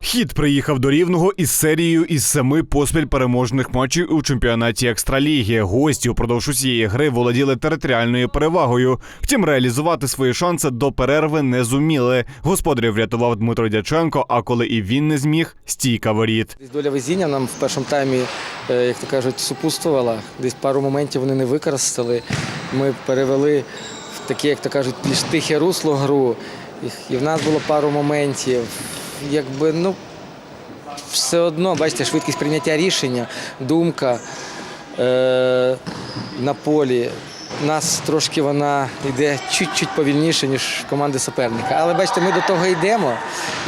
Хід приїхав до рівного із серією із семи поспіль переможних матчів у чемпіонаті екстраліги. Гості упродовж усієї гри володіли територіальною перевагою. Втім, реалізувати свої шанси до перерви не зуміли. Господарів врятував Дмитро Дяченко. А коли і він не зміг, стійка воріт. Доля везіння нам в першому таймі, е, як то кажуть, супутствувала. Десь пару моментів вони не використали. Ми перевели в таке, як то кажуть, більш тихе русло гру. І- І в нас було пару моментів. Якби, ну, все одно, бачите, швидкість прийняття рішення, думка е, на полі. Нас трошки вона йде чуть-чуть повільніше, ніж команди суперника. Але бачите, ми до того йдемо,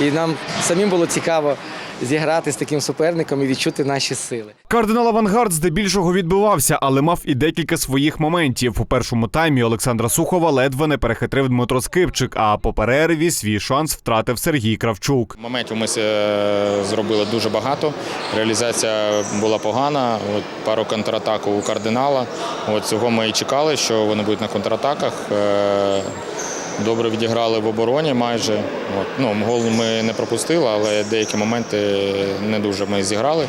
і нам самим було цікаво зіграти з таким суперником і відчути наші сили. Кардинал Авангард здебільшого відбивався, але мав і декілька своїх моментів. У першому таймі Олександра Сухова ледве не перехитрив Дмитро Скипчик, а по перерві свій шанс втратив Сергій Кравчук. Моментів ми е, зробили дуже багато. Реалізація була погана. От пару контратак у кардинала. От цього ми і чекали, що вони будуть на контратаках. Е, Добре відіграли в обороні майже. От. Ну, гол ми не пропустили, але деякі моменти не дуже ми зіграли.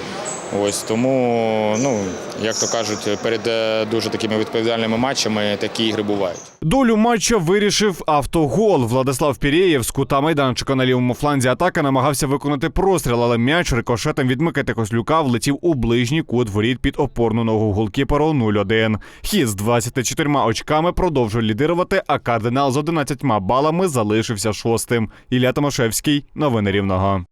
Ось тому, ну як то кажуть, перед е, дуже такими відповідальними матчами такі ігри бувають. Долю матча вирішив автогол. Владислав Пірєєв з кута майданчика на лівому фланзі атаки намагався виконати простріл, але м'яч рикошетом від Микити Кослюка влетів у ближній кут воріт під опорну ногу голкіпера 0-1. Хід з 24 очками продовжує лідирувати, а кардинал з 11 балами залишився шостим. Ілля Томашевський. Новини Рівного.